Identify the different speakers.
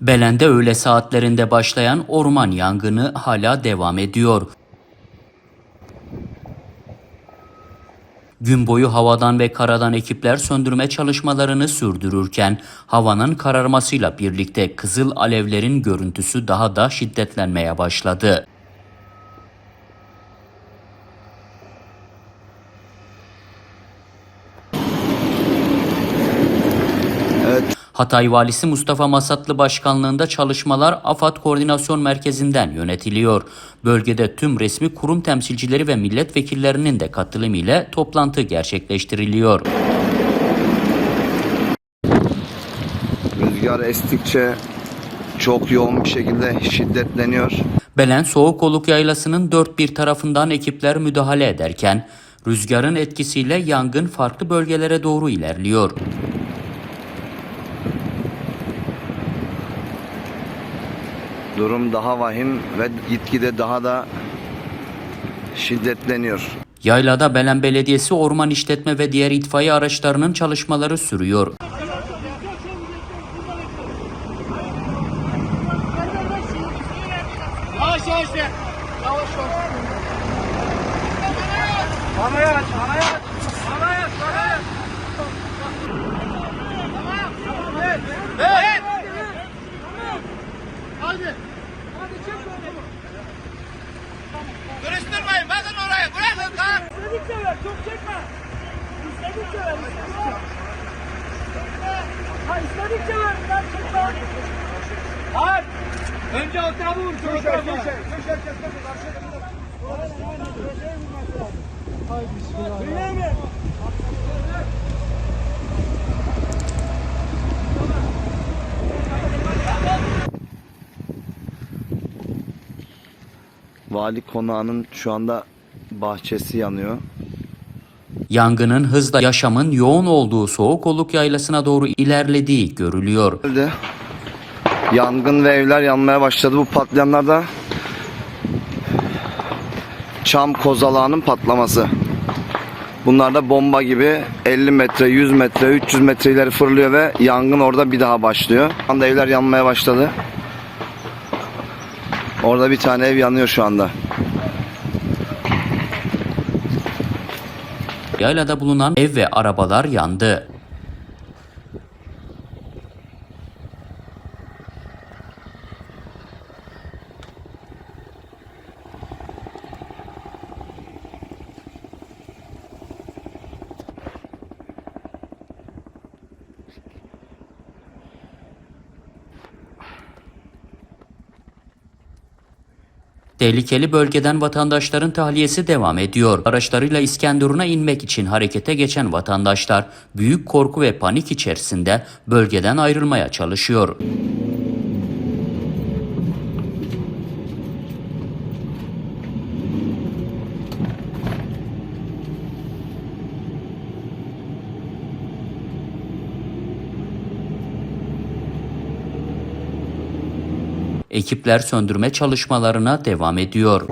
Speaker 1: Belen'de öğle saatlerinde başlayan orman yangını hala devam ediyor. Gün boyu havadan ve karadan ekipler söndürme çalışmalarını sürdürürken havanın kararmasıyla birlikte kızıl alevlerin görüntüsü daha da şiddetlenmeye başladı. Hatay Valisi Mustafa Masatlı başkanlığında çalışmalar AFAD Koordinasyon Merkezi'nden yönetiliyor. Bölgede tüm resmi kurum temsilcileri ve milletvekillerinin de katılımı ile toplantı gerçekleştiriliyor.
Speaker 2: Rüzgar estikçe çok yoğun bir şekilde şiddetleniyor.
Speaker 1: Belen Soğukoluk Yaylası'nın dört bir tarafından ekipler müdahale ederken rüzgarın etkisiyle yangın farklı bölgelere doğru ilerliyor.
Speaker 2: Durum daha vahim ve gitgide daha da şiddetleniyor.
Speaker 1: Yaylada Belen Belediyesi orman işletme ve diğer itfaiye araçlarının çalışmaları sürüyor.
Speaker 3: Yavaş yavaş. Yavaş yavaş. Aç, bana aç. Hadi. Hadi çek bakalım. Karıştırmayın, bakın oraya. Bırakın lan. İstedikçe ver, çok çekme. İstedikçe ver, istedikçe. Ha istedikçe ver, ben çekme. Hayır. Önce o tarafı vur, o tarafı. Köşe, köşe, köşe, Öyle mi?
Speaker 2: Vali konağının şu anda bahçesi yanıyor.
Speaker 1: Yangının hızla yaşamın yoğun olduğu Soğukoluk Yaylası'na doğru ilerlediği görülüyor.
Speaker 2: Yangın ve evler yanmaya başladı. Bu patlayanlar da çam kozalağının patlaması. Bunlar da bomba gibi 50 metre, 100 metre, 300 metre ileri fırlıyor ve yangın orada bir daha başlıyor. Şu anda evler yanmaya başladı. Orada bir tane ev yanıyor şu anda.
Speaker 1: Yaylada bulunan ev ve arabalar yandı. Tehlikeli bölgeden vatandaşların tahliyesi devam ediyor. Araçlarıyla İskenderun'a inmek için harekete geçen vatandaşlar büyük korku ve panik içerisinde bölgeden ayrılmaya çalışıyor. Ekipler söndürme çalışmalarına devam ediyor.